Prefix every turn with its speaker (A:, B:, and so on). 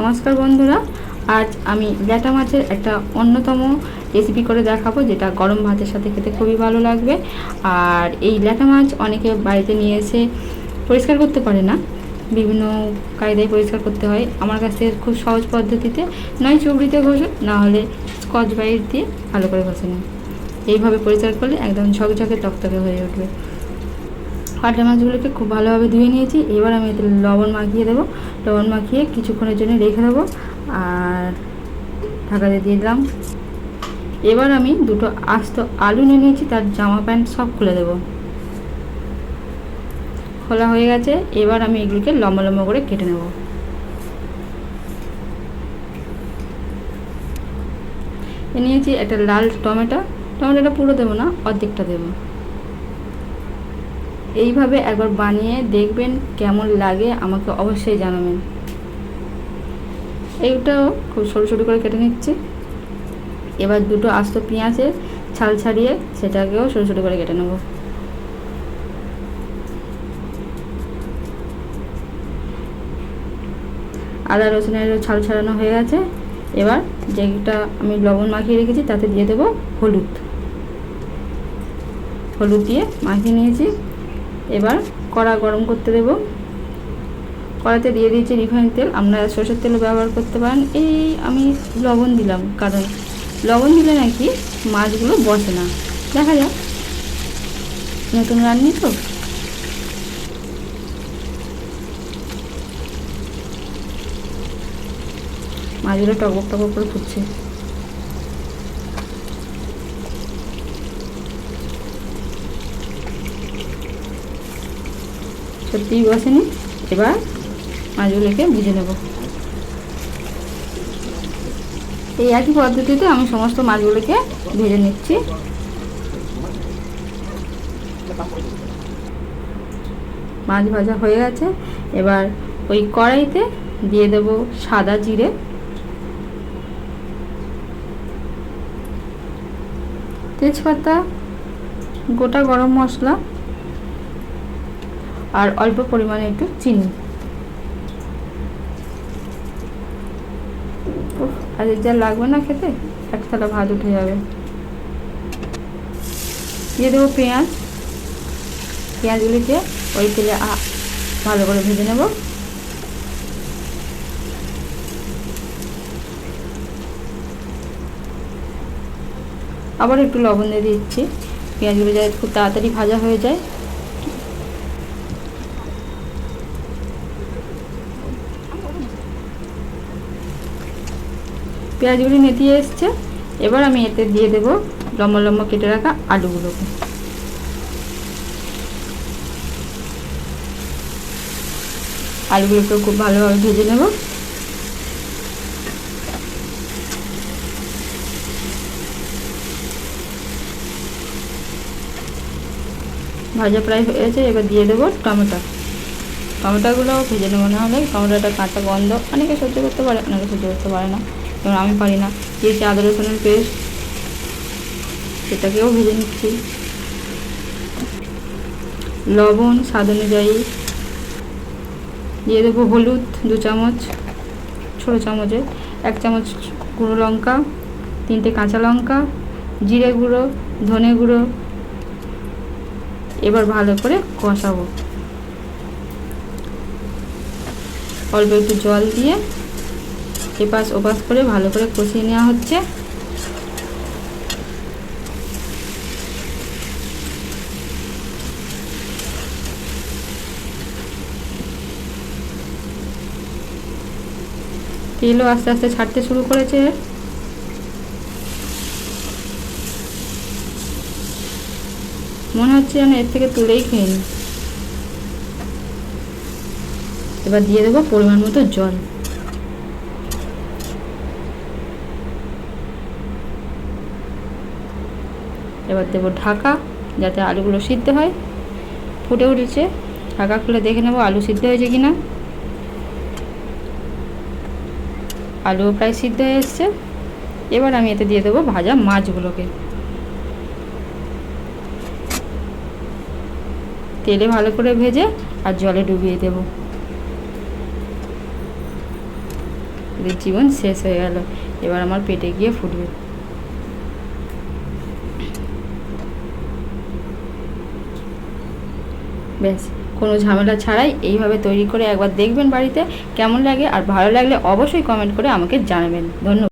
A: নমস্কার বন্ধুরা, আজ আমি ল্যাটা মাছের একটা অন্যতম রেসিপি করে দেখাবো, যেটা গরম ভাতের সাথে খেতে খুবই ভালো লাগবে। আর এই ল্যাটা মাছ অনেকে বাড়িতে নিয়ে এসে পরিষ্কার করতে পারে না। বিভিন্ন কায়দায় পরিষ্কার করতে হয়। আমার কাছে খুব সহজ পদ্ধতিতে নয় চুবড়িতে ঘষুন, না হলে স্কচ ব্রাইট দিয়ে ভালো করে ঘষে নিন। এইভাবে পরিষ্কার করলে একদম ঝকঝকে তকতকে হয়ে উঠবে। পাটা মাছগুলোকে খুব ভালোভাবে ধুয়ে নিয়েছি। এবার আমি এতে লবণ মাখিয়ে দেবো। লবণ মাখিয়ে কিছুক্ষণের জন্য রেখে দেবো। আর ঢাকাতে দিয়ে দিলাম। এবার আমি দুটো আস্ত আলু নিয়ে নিয়েছি, তার জামা প্যান্ট সব খুলে দেবো। খোলা হয়ে গেছে। এবার আমি এগুলোকে লম্বা লম্বা করে কেটে নেব। নিয়েছি একটা লাল টমেটো। টমেটোটা পুরো দেবো না, অর্ধেকটা দেবো। এইভাবে একবার বানিয়ে দেখবেন কেমন লাগে, আমাকে অবশ্যই জানাবেন। এইটাও খুব সরু সরু করে কেটে নিচ্ছি। এবার দুটো আস্ত পেঁয়াজের ছাল ছাড়িয়ে সেটাকেও সরু সরু করে কেটে নেব। আদা রসুনের ছাল ছাড়ানো হয়ে গেছে। এবার যেটা আমি লবণ মাখিয়ে রেখেছি, তাতে দিয়ে দেবো হলুদ। হলুদ দিয়ে মাখিয়ে নিয়েছি। এবার কড়া গরম করতে দেব। কড়াতে দিয়ে দিয়েছি রিফাইন তেল। আপনারা সরষের তেলও ব্যবহার করতে পারেন। এই আমি লবণ দিলাম, কারণ লবণ দিলে নাকি মাছগুলো বসে না। দেখা যাক। নতুন রান্নি তো। মাছগুলো টকবক টকবক করে ফুটছে। সত্যিই বসেনি। এবার মাছগুলোকে ভেজে নেব। এই একই পদ্ধতিতে আমি সমস্ত মাছগুলোকে ভেজে নিচ্ছি। মাছ ভাজা হয়ে গেছে। এবার ওই কড়াইতে দিয়ে দেব সাদা জিরে। তেজপাতা, গোটা গরম মশলা। আর অল্প পরিমাণে একটু চিনি। আর যা লাগবে না খেতে, এক থালা ভাত উঠে যাবে। দিয়ে দেবো পেঁয়াজ। পেঁয়াজগুলিকে ওই তেলে ভালো করে ভেজে নেব। আবার একটু লবণ দিয়ে দিচ্ছি। পেঁয়াজগুলো যাতে খুব তাড়াতাড়ি ভাজা হয়ে যায়। পেঁয়াজগুলি নেতিয়ে এসছে। এবার আমি এতে দিয়ে দেব লম্বা লম্বা কেটে রাখা আলুগুলোকে। আলুগুলোকে খুব ভালোভাবে ভেজে নেব। ভাজা প্রায় হয়েছে এবার দিয়ে দেবো টমেটো। টমেটোগুলো ভেজে নেব, না হলে টমেটোটা কাঁচা গন্ধ, অনেকে সহ্য করতে পারে, অনেকে সহ্য করতে পারে না। যেমন আমি পারি না। দিয়েছি আদা রসুনের পেস্ট সেটাকেও ভেজে নিচ্ছি। লবণ, স্বাদ অনুযায়ী দিয়ে দেবো হলুদ দু চামচ, ছোটো চামচে এক চামচ গুঁড়ো লঙ্কা, তিনটে কাঁচা লঙ্কা, জিরে গুঁড়ো, ধনে গুঁড়ো। এবার ভালো করে কষাবো। অল্প একটু জল দিয়ে এপাশ ওপাশ করে ভালো করে কষিয়ে নেওয়া হচ্ছে। তেলও আস্তে আস্তে ছাড়তে শুরু করেছে। মনে হচ্ছে যেন এর থেকে তুলেই খেয়ে নি। এবার দিয়ে দেবো পরিমাণ মতো জল। এবার দেবো ঢাকা, যাতে আলুগুলো সিদ্ধ হয়। ফুটে উঠেছে। ঢাকা খুলে দেখে নেব আলু সিদ্ধ হয়েছে কি না আলুও প্রায় সিদ্ধ হয়ে এসছে। এবার আমি এতে দিয়ে দেবো ভাজা মাছগুলোকে। তেলে ভালো করে ভেজে আর জলে ডুবিয়ে দেবো। জীবন শেষ হয়ে গেল। এবার আমার পেটে গিয়ে ফুটবে। ব্যাস কোনো ঝামেলা ছাড়াই এইভাবে তৈরি করে একবার দেখবেন বাড়িতে, কেমন লাগে আর ভালো লাগলে অবশ্যই কমেন্ট করে আমাকে জানাবেন। ধন্যবাদ।